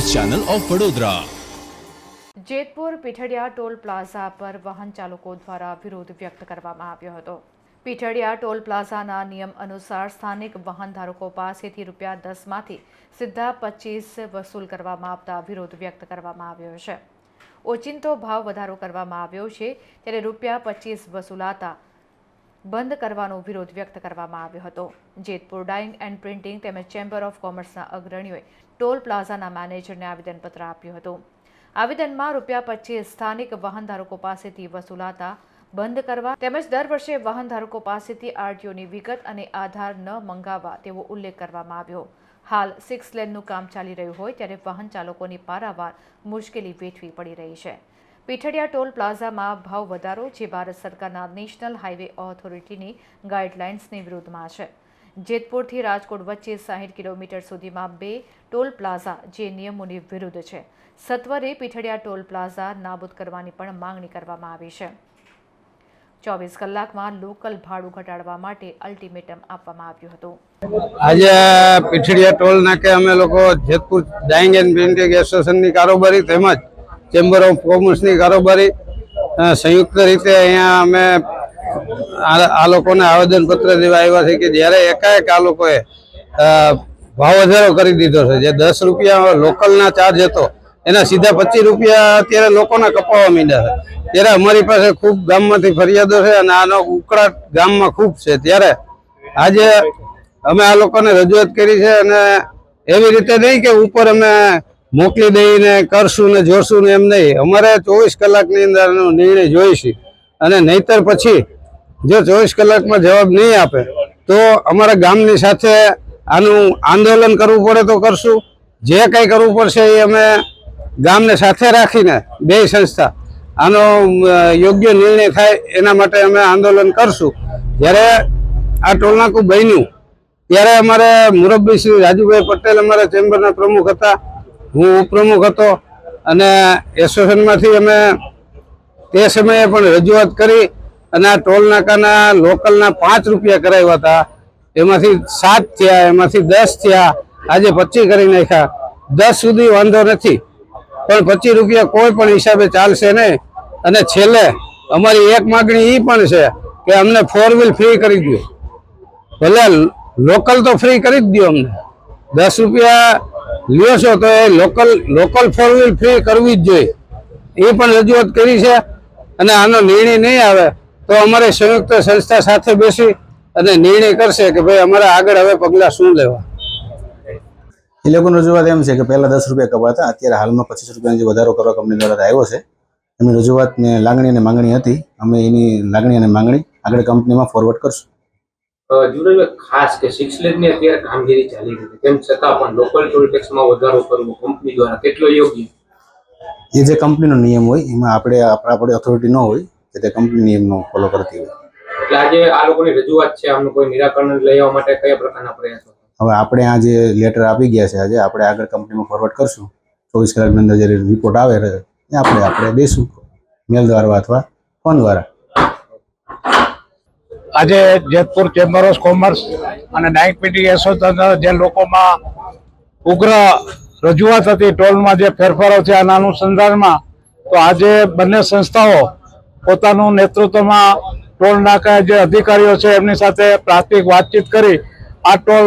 Channel of Vadodara. Jetpur Pithadiya toll plaza પર વાહન ચાલકો દ્વારા વિરોધ વ્યક્ત કરવામાં આવ્યો હતો. પીઠડિયા ટોલ પ્લાઝાના નિયમ અનુસાર સ્થાનિક વાહન ધારકો પાસેથી રૂપિયા દસમાંથી સીધા પચીસ વસૂલ કરવામાં આવતા વિરોધ વ્યક્ત કરવામાં આવ્યો છે. ઓચિંતો ભાવ વધારો કરવામાં આવ્યો છે, ત્યારે રૂપિયા પચીસ વસૂલાતા બંધ કરવાનો વિરોધ વ્યક્ત કરવામાં આવ્યો હતો. જેતપુર ડાઇંગ એન્ડ પ્રિન્ટિંગ તેમજ ચેમ્બર ઓફ કોમર્સના અગ્રણીઓએ ટોલ પ્લાઝાના મેનેજરને આવેદનપત્ર આપ્યું હતું. આવેદનમાં રૂપિયા પચીસ સ્થાનિક વાહનધારકો પાસેથી વસૂલાતા બંધ કરવા તેમજ દર વર્ષે વાહનધારકો પાસેથી આરટીઓની વિગત અને આધાર ન મંગાવવા તેવો ઉલ્લેખ કરવામાં આવ્યો. હાલ સિક્સ લેનનું કામ ચાલી રહ્યું હોય ત્યારે વાહન ચાલકોની પારાવાર મુશ્કેલી વેઠવી પડી રહી છે. પીઠડિયા ટોલ પ્લાઝામાં ભાવ વધારો, જે ભારત સરકારના નેશનલ હાઈવે ઓથોરિટીની ગાઈડલાઇન્સની વિરુદ્ધમાં છે. જેતપુરથી રાજકોટ વચ્ચે સાહીઠ કિલોમીટર સુધીમાં બે ટોલ પ્લાઝા, જે નિયમોની વિરુદ્ધ છે. સત્વરે પીઠડિયા ટોલ પ્લાઝા નાબૂદ કરવાની પણ માંગણી કરવામાં આવી છે. ચોવીસ કલાકમાં લોકલ ભાડું ઘટાડવા માટે અલ્ટિમેટમ આપવામાં આવ્યું હતું. આજે પીઠડિયા ટોલ નાકે અમે લોકો જેતપુર ડાઇંગ એન્ડ પ્રિન્ટિંગ એસોસિએશનની કારોબારી તેમજ ચેમ્બર ઓફ કોમર્સની કારોબારી સંયુક્ત રીતે અહીંયા અમે આ લોકોને આવેદનપત્ર દેવા આવ્યા છે કે જ્યારે એકાએક આ લોકોએ ભાવ વધારો કરી દીધો છે, જે દસ રૂપિયા લોકલના ચાર્જ હતો, એના સીધા પચીસ રૂપિયા અત્યારે લોકોના કપાવવા માંડ્યા છે. ત્યારે અમારી પાસે ખૂબ ગામમાંથી ફરિયાદો છે અને આનો ઉકળાટ ગામમાં ખૂબ છે. ત્યારે આજે અમે આ લોકોને રજૂઆત કરી છે અને એવી રીતે નહીં કે ઉપર અમે મોકલી દઈને કરશું ને જોશું ને એમ નહીં. અમારે ચોવીસ કલાકની અંદર એનો નિર્ણય જોઈશે અને નહીતર પછી જો ચોવીસ કલાકમાં જવાબ નહીં આપે, તો અમારા ગામની સાથે આનું આંદોલન કરવું પડે તો કરશું. જે કંઈ કરવું પડશે એ અમે ગામને સાથે રાખીને બે સંસ્થા આનો યોગ્ય નિર્ણય થાય એના માટે અમે આંદોલન કરશું. જ્યારે આ ટોલનાકું બન્યું, ત્યારે અમારે મુરબ્બી શ્રી રાજુભાઈ પટેલ અમારા ચેમ્બરના પ્રમુખ હતા. હું ઉપપ્રમુખ હતો અને એસોસિએશનમાંથી અમે તે સમયે પણ રજૂઆત કરી અને આ ટોલ નાકાના લોકલના પાંચ રૂપિયા કરાવ્યા હતા. એમાંથી સાત થયા, એમાંથી દસ થયા. આજે પચીસ કરી નાખ્યા. દસ સુધી વાંધો નથી. પણ પચીસ રૂપિયા કોઈ પણ હિસાબે ચાલશે નહીં. અને છેલ્લે અમારી એક માગણી એ પણ છે કે અમને ફોર વ્હીલ ફ્રી કરી દો ભલે લોકલ તો ફ્રી કરી જ દો અમને. દસ રૂપિયા લ્યો છો તો એ local local four wheel free કરવી જ જોઈએ. એ પણ રજૂઆત કરી છે અને આનો નિર્ણય નહીં આવે તો અમારે સંયુક્ત સંસ્થા સાથે બેસી અને નિર્ણય કરશે કે ભાઈ અમારે આગળ હવે પગલાં શું લેવા. એ લોકોની રજૂઆત એમ છે કે પહેલા દસ રૂપિયા કપાતા, અત્યારે હાલમાં પચીસ રૂપિયાનો જે વધારો કરવા કંપની દ્વારા આવ્યો છે, એમની રજૂઆતની લાગણી અને માંગણી હતી. અમે એની લાગણી અને માંગણી આગળ કંપનીમાં ફોરવર્ડ કરશું. જુનાભાઈ ખાસ કે સિક્સ લેનની અત્યારે કામગીરી ચાલી રહી છે. તેમ છતાં પણ લોકલ ટોલ ટેક્સમાં વધારો કરવો કંપની દ્વારા કેટલો યોગ્ય? એ જે કંપનીનો નિયમ હોય એમાં આપણે આપણા આપણે ઓથોરિટી ન હોય કે તે કંપની નિયમનો ફોલો કરતી હોય. એટલે આજે આ લોકોની રજૂઆત છે આમનું કોઈ નિરાકરણ લઈ આવવા માટે કયા પ્રકારના પ્રયાસો? હવે આપણે આ જે લેટર આપી ગયા છે આજે આપણે આગળ કંપનીમાં ફોરવર્ડ કરશું. ચોવીસ કલાકની અંદર જે રિપોર્ટ આવે એ આપણે આપણે દઈશું મેલ દ્વારા અથવા ફોન દ્વારા. આજે જેતપુર ચેમ્બર ઓફ કોમર્સ અને પીટી એસોસિએશન જે લોકોમાં ઉગ્ર રજૂઆત હતી, ટોલમાં જે ફેરફારો છે આના અનુસંધાનમાં, તો આજે બંને સંસ્થાઓ પોતાનું નેતૃત્વમાં ટોલ નાકા જે અધિકારીઓ છે, એમની સાથે પ્રાથમિક વાતચીત કરી, આ ટોલ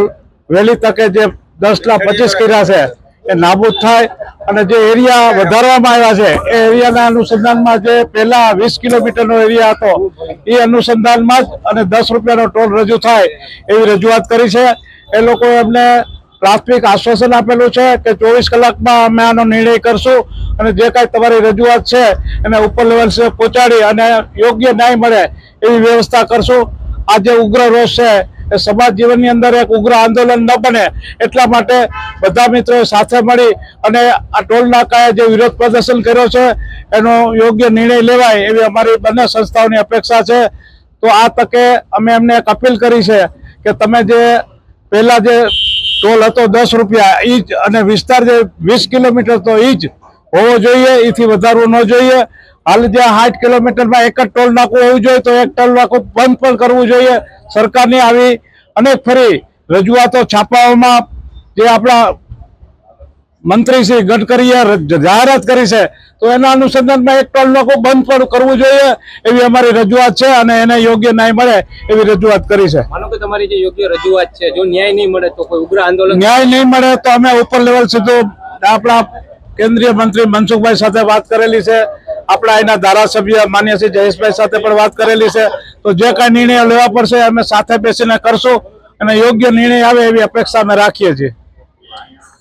વહેલી તકે જે દસ લાખ પચીસ કર્યા છે એ નાબૂદ થાય અને જે એરિયા વધારવામાં આવ્યા છે, એ એરિયાના અનુસંધાનમાં જે પહેલા વીસ કિલોમીટરનો એરિયા હતો, એ અનુસંધાનમાં જ અને દસ રૂપિયાનો ટોલ રજૂ થાય એવી રજૂઆત કરી છે. એ લોકો એમને પ્રાથમિક આશ્વાસન આપેલું છે કે ચોવીસ કલાકમાં અમે આનો નિર્ણય કરશું અને જે કાંઈ તમારી રજૂઆત છે એને ઉપર લેવલ પહોંચાડી અને યોગ્ય ન્યાય મળે એવી વ્યવસ્થા કરશું. આ જે ઉગ્ર રોષ છે એ સમાજ જીવનની અંદર એક ઉગ્ર આંદોલન ન બને એટલા માટે બધા મિત્રો સાથે મળી અને આ ટોલ નાકાએ જે વિરોધ પ્રદર્શન કર્યો છે, એનો યોગ્ય નિર્ણય લેવાય એવી અમારી બંને સંસ્થાઓની અપેક્ષા છે. તો આ તકે અમે એમને એક અપીલ કરી છે કે તમે જે પહેલાં જે ટોલ હતો દસ રૂપિયા એ જ અને વિસ્તાર જે વીસ કિલોમીટર તો એ જ હોવો જોઈએ એથી વધારવું ન જોઈએ. હાલ જ્યાં સાઠ કિલોમીટરમાં એક જ ટોલ નાકું હોવું જોઈએ, તો એક ટોલ નાકું બંધ પણ કરવું જોઈએ. સરકારની આવી અનેક ફરી રજૂઆતો છાપાઓમાં જે આપણા મંત્રી શ્રી ગડકરીએ જાહેરાત કરી છે તો એના અનુસંધાનમાં એક ટોલ નાકો બંધ પણ કરવું જોઈએ એવી અમારી રજૂઆત છે અને એને યોગ્ય ન્યાય મળે એવી રજૂઆત કરી છે. માનો કે તમારી જે યોગ્ય રજૂઆત છે જો ન્યાય નહીં મળે તો કોઈ ઉગ્ર આંદોલન ન્યાય નહીં મળે તો અમે ઉપર લેવલ સીધું આપણા કેન્દ્રીય મંત્રી મનસુખભાઈ સાથે વાત કરેલી છે આપણા એના ધારાસભ્ય માન્ય શ્રી જયેશભાઈ સાથે પણ વાત કરેલી છે તો જે કાંઈ નિર્ણય લેવા પડશે, અમે સાથે બેસીને કરશું અને યોગ્ય નિર્ણય આવે એવી અપેક્ષા અમે રાખીએ છીએ.